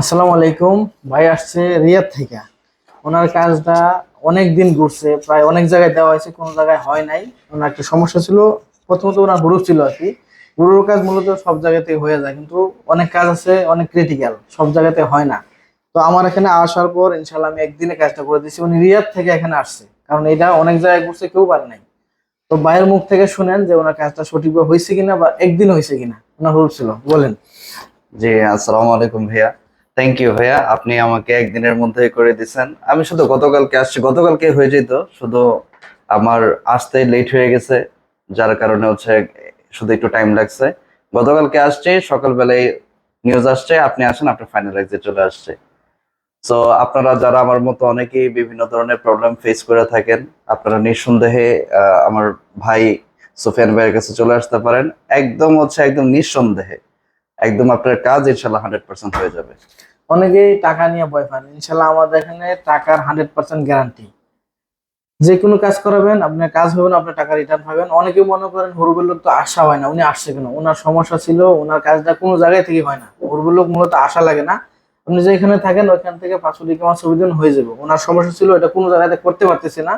আসসালামু আলাইকুম। ভাই আসছে রিয়াদ থেকে। ওনার কাজটা অনেক দিন ঘুরছে, প্রায় অনেক জায়গায় দেওয়া হয়েছে, কোনো জায়গায় হয় নাই। ওনার একটা সমস্যা ছিল, প্রথমত ওনার হুরুপ ছিল আর কি। হুরুর কাজ মূলত সব জায়গাতে হয়ে যায়, কিন্তু অনেক কাজ আছে, অনেক ক্রিটিক্যাল সব জায়গাতে হয় না। তো আমার এখানে আসার পর ইনশাল্লাহ আমি একদিনে কাজটা করে দিচ্ছি উনি রিয়াদ থেকে এখানে আসছে, কারণ এটা অনেক জায়গায় ঘুরছে, কেউ পারে নাই। তো ভাইয়ের মুখ থেকে শুনেন যে ওনার কাজটা সঠিকভাবে হয়েছে কিনা বা একদিন হয়েছে কিনা, ওনার হুরুপ ছিল, বলেন। জি, আসসালামু আলাইকুম ভাইয়া। থ্যাংক ইউ ভাইয়া। আপনি আমাকে একদিনের মধ্যে করে দিছেন। আমি শুধু গতকালকে আসছি। গতকালকে হয়ে যেত। শুধু আমার আসতে লেট হয়ে গেছে, যার কারণে হচ্ছে শুধু একটু টাইম লাগছে। গতকালকে আসছে, সকালবেলায় নিউজ আসছে, আপনি আসেন, আপনার ফাইনাল এক্সিট চলে আসছে। সো আপনারা যারা আমার মতো অনেকেই বিভিন্ন ধরনের প্রবলেম ফেস করে থাকেন, আপনারা নিঃসন্দেহে আমার ভাই সুফিয়ান ভাইয়ের কাছে চলে আসতে পারেন। একদম হচ্ছে একদম নিঃসন্দেহে। একদম আপনার কাজ ইনশাল্লাহ হান্ড্রেড পার্সেন্ট হয়ে যাবে। অনেকেই টাকা নিয়ে ভয় পান। ইনশাল্লাহ আমাদের এখানে টাকার হান্ড্রেড পার্সেন্ট গ্যারান্টি যে কোনো কাজ করাবেন, আপনার কাজ হবে না, আপনার টাকা রিটার্ন পাবেন। অনেকে মনে করেন হরুবের লোক তো আশা হয় না, উনি আসছে কেন? ওনার সমস্যা ছিল ওনার কাজটা কোনো জায়গায় থেকে হয় না। হরুবের লোক মূলত আশা লাগে না। আপনি যেখানে থাকেন, ওইখান থেকে পাঁচশো টাকা আমার দিন হয়ে যাবে। ওনার সমস্যা ছিল, এটা কোনো জায়গাতে করতে পারতেছে না।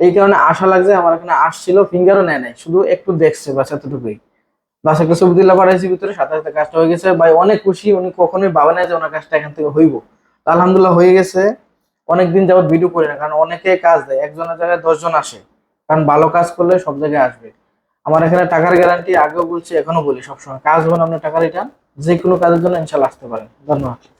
এই কারণে আশা লাগছে, আমার এখানে আসছিল ফিঙ্গারও নেয় নাই। শুধু একটু দেখছে বাস এতটুকুই। বাস একটা ছবি দিলে পাঠাইছি, ভিতরে সাথে সাথে কাজটা হয়ে গেছে। ভাই, অনেক খুশি, উনি কখনোই ভাবে না যে ওনার কাজটা এখান থেকে হইব। আলহামদুলিল্লাহ হয়ে গেছে। অনেকদিন যাবত ভিডিও করি না, কারণ অনেকে কাজ দেয়, একজনের জায়গায় দশজন আসে। কারণ ভালো কাজ করলে সব জায়গায় আসবে। আমার এখানে টাকার গ্যারান্টি আগেও বলছি এখনও বলি সবসময়। কাজ হবে না আপনার টাকা রিটার্ন যে কোনো কাজের জন্য ইনশাল্লাহ আসতে পারেন। ধন্যবাদ।